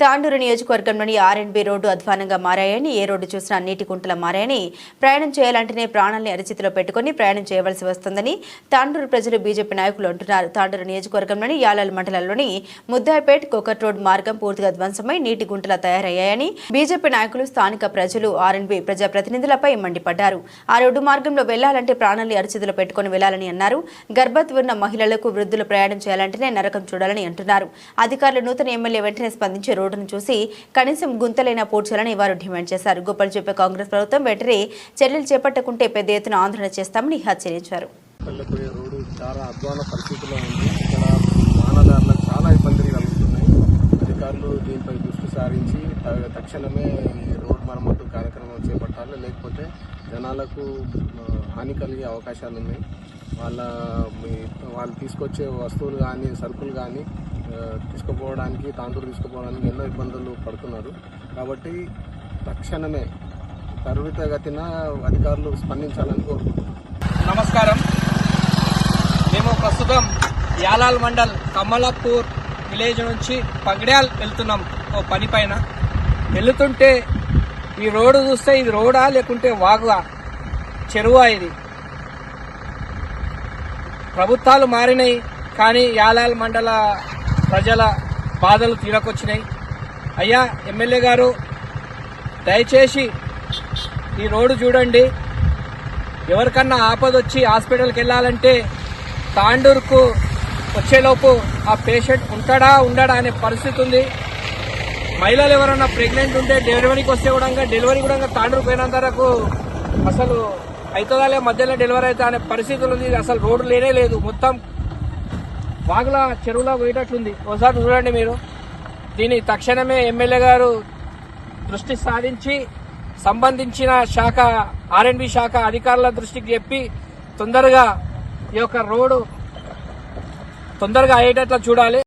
తాండూరు నియోజకవర్గంలోని ఆర్ఎండ్బి రోడ్డు అధ్వానంగా మారాయని ఏ రోడ్డు చూసినా నీటి కుంటల మారాయని ప్రయాణం చేయాలంటేనే ప్రాణాల్ని అరిచితిలో పెట్టుకుని ప్రయాణం చేయవలసి వస్తుందని తాండూరు ప్రజలు బీజేపీ నాయకులు అంటున్నారు. తాండూరు నియోజకవర్గంలోని యాలాల్ మండలంలోని ముద్దాయిపేట్ కోకట్ రోడ్ మార్గం పూర్తిగా ధ్వంసమై నీటి గుంటలా తయారయ్యాయని బీజేపీ నాయకులు స్థానిక ప్రజలు ఆర్ఎండ్బి ప్రజాప్రతినిధులపై మండిపడ్డారు. ఆ రోడ్డు మార్గంలో వెళ్ళాలంటే ప్రాణాల్ని అరిచితిలో పెట్టుకుని వెళ్ళాలని అన్నారు. గర్భవతి ఉన్న మహిళలకు వృద్ధులు ప్రయాణం చేయాలంటేనే నరకం చూడాలని అంటున్నారు. అధికారులు నూతన ఎమ్మెల్యే వెంటనే స్పందించి రోడ్డును చూసి కనీసం గుంతలైనా పూడ్చాలని వారు డిమాండ్ చేశారు. గొప్పలు చెప్పే కాంగ్రెస్ ప్రభుత్వం వెంటనే చర్యలు చేపట్టకుంటే పెద్ద ఎత్తున ఆందోళన చేస్తామని హెచ్చరించారు. వెళ్ళిపోయే రోడ్డు చాలా అధ్వాన పరిస్థితిలో ఉంది. ఇక్కడ వాహనదారులకు చాలా ఇబ్బందులు కలుగుతున్నాయి. అధికారులు దీనిపై దృష్టి సారించి తక్షణమే ఈ రోడ్ మరమ్మతు కార్యక్రమం చేపట్టాలి. లేకపోతే జనాలకు హాని కలిగే అవకాశాలు ఉన్నాయి వాళ్ళ మీ- వాళ్ళు తీసుకొచ్చే వస్తువులు కానీ సరుకులు కానీ తీసుకుపోవడానికి తాంతూరు తీసుకుపోవడానికి ఎన్నో ఇబ్బందులు పడుతున్నారు. కాబట్టి తక్షణమే తరువితగతిన అధికారులు స్పందించాలని కోరుకుంటున్నాను నమస్కారం. మేము ప్రస్తుతం యాలాల్ మండల్ కమలాపూర్ విలేజ్ నుంచి పగడ్యాల్ వెళ్తున్నాం ఓ పని పైన. వెళుతుంటే ఈ రోడ్డు చూస్తే ఇది రోడా లేకుంటే వాగులా చెరువా ఇది. ప్రభుత్వాలు మారినాయి కానీ యాలాల్ మండల ప్రజల బాధలు తీరకొచ్చినాయి. అయ్యా ఎమ్మెల్యే గారు దయచేసి ఈ రోడ్డు చూడండి. ఎవరికన్నా ఆపద వచ్చి హాస్పిటల్కి వెళ్ళాలంటే తాండూరుకు వచ్చేలోపు ఆ పేషెంట్ ఉంటాడా ఉండడా అనే పరిస్థితి ఉంది. మహిళలు ఎవరైనా ప్రెగ్నెంట్ ఉంటే డెలివరీకి వస్తే కూడా డెలివరీ కూడా తాండూరు పోయినంత వరకు అసలు అవుతుందా లే మధ్యలో డెలివరీ అయితే అనే పరిస్థితులు ఉంది. అసలు రోడ్డు లేనే లేదు. మొత్తం వాగుల చెరువులో పోయేటట్లుంది. ఒకసారి చూడండి మీరు. దీని తక్షణమే ఎమ్మెల్యే గారు దృష్టి సాధించి సంబంధించిన శాఖ ఆర్ఎండ్బి శాఖ అధికారుల దృష్టికి చెప్పి తొందరగా ఈ యొక్క రోడ్డు తొందరగా అయ్యేటట్లు చూడాలి.